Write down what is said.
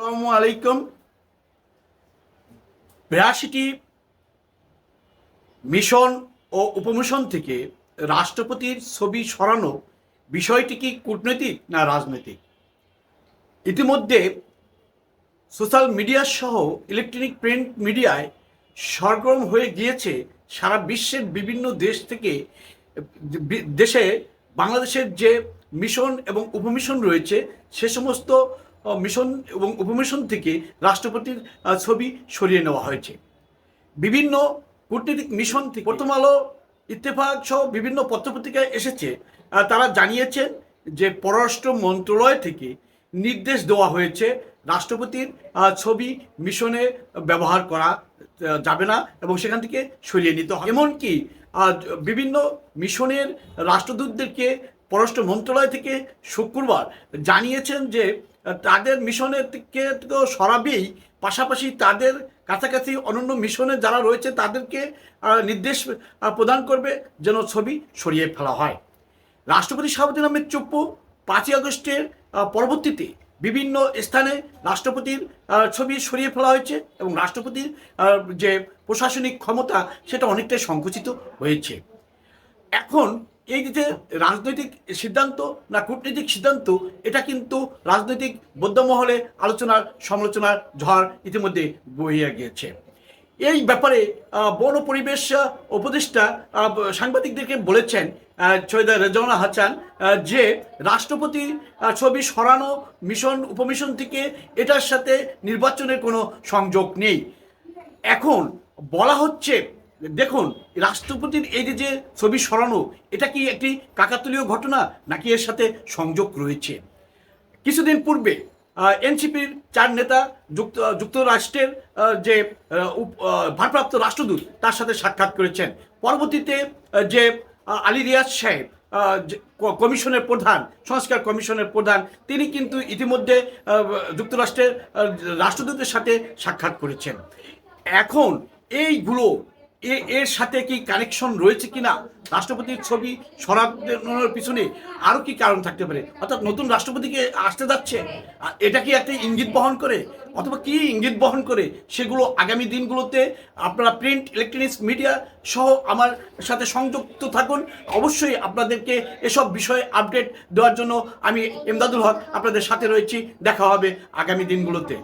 আসসালামু আলাইকুম মিশন ও উপমিশন থেকে রাষ্ট্রপতির ছবি সরানো বিষয়টি কি কূটনৈতিক না রাজনৈতিক? ইতিমধ্যে সোশ্যাল মিডিয়া সহ ইলেকট্রনিক প্রিন্ট মিডিয়ায় সরগরম হয়ে গিয়েছে সারা বিশ্বের বিভিন্ন দেশ থেকে দেশে বাংলাদেশের যে মিশন এবং উপমিশন রয়েছে, সে সমস্ত মিশন এবং উপমিশন থেকে রাষ্ট্রপতির ছবি সরিয়ে নেওয়া হয়েছে। বিভিন্ন কূটনৈতিক মিশন থেকে প্রথম আলো, ইত্তেফাক সহ বিভিন্ন পত্রপত্রিকায় এসেছে। তারা জানিয়েছেন যে পররাষ্ট্র মন্ত্রণালয় থেকে নির্দেশ দেওয়া হয়েছে রাষ্ট্রপতির ছবি মিশনে ব্যবহার করা যাবে না এবং সেখান থেকে সরিয়ে নিতে হবে। এমনকি বিভিন্ন মিশনের রাষ্ট্রদূতদেরকে পররাষ্ট্র মন্ত্রণালয় থেকে শুক্রবার জানিয়েছেন যে তাদের মিশনের থেকে তো সরাবেই, পাশাপাশি তাদের কাছাকাছি অনন্য মিশনে যারা রয়েছে তাদেরকে নির্দেশ প্রদান করবে যেন ছবি সরিয়ে ফেলা হয়। রাষ্ট্রপতি শাহাবুদ্দিন আহমেদ চুপ্পু পাঁচই আগস্টের পরবর্তীতে বিভিন্ন স্থানে রাষ্ট্রপতির ছবি সরিয়ে ফেলা হয়েছে এবং রাষ্ট্রপতির যে প্রশাসনিক ক্ষমতা সেটা অনেকটাই সংকুচিত হয়েছে। এখন এই যে রাজনৈতিক সিদ্ধান্ত না কূটনৈতিক সিদ্ধান্ত, এটা কিন্তু রাজনৈতিক বৌদ্ধমহলে আলোচনার, সমালোচনার ঝড় ইতিমধ্যে বইয়া গিয়েছে। এই ব্যাপারে বন পরিবেশ উপদেষ্টা সাংবাদিকদেরকে বলেছেন সৈয়দা রেজওয়ানা হাসান যে রাষ্ট্রপতি ছবি সরানো মিশন, উপমিশন থেকে এটার সাথে নির্বাচনের কোনো সংযোগ নেই। এখন বলা হচ্ছে দেখুন, রাষ্ট্রপতির এই যে যে ছবি সরানো, এটা কি একটি কাকাতুলীয় ঘটনা নাকি এর সাথে সংযোগ রয়েছে? কিছুদিন পূর্বে এনসিপির চার নেতা যুক্ত, যুক্তরাষ্ট্রের যে ভারপ্রাপ্ত রাষ্ট্রদূত, তার সাথে সাক্ষাৎ করেছেন। পরবর্তীতে যে আলী রিয়াজ সাহেব কমিশনের প্রধান, সংস্কার কমিশনের প্রধান, তিনি কিন্তু ইতিমধ্যে যুক্তরাষ্ট্রের রাষ্ট্রদূতের সাথে সাক্ষাৎ করেছেন। এখন, এইগুলো এ- এর সাথে কি কানেকশন রয়েছে কিনা? রাষ্ট্রপতির ছবি সরানোর পিছনে আরও কি কারণ থাকতে পারে? অর্থাৎ নতুন রাষ্ট্রপতিকে আসতে যাচ্ছে এটা কি একটা ইঙ্গিত বহন করে? অথবা কি ইঙ্গিত বহন করে? সেগুলো আগামী দিনগুলোতে আপনারা প্রিন্ট ইলেকট্রনিক্স মিডিয়া সহ আমার সাথে সংযুক্ত থাকুন। অবশ্যই আপনাদেরকে এসব বিষয়ে আপডেট দেওয়ার জন্য আমি এমদাদুল হক আপনাদের সাথে রয়েছি। দেখা হবে আগামী দিনগুলোতে।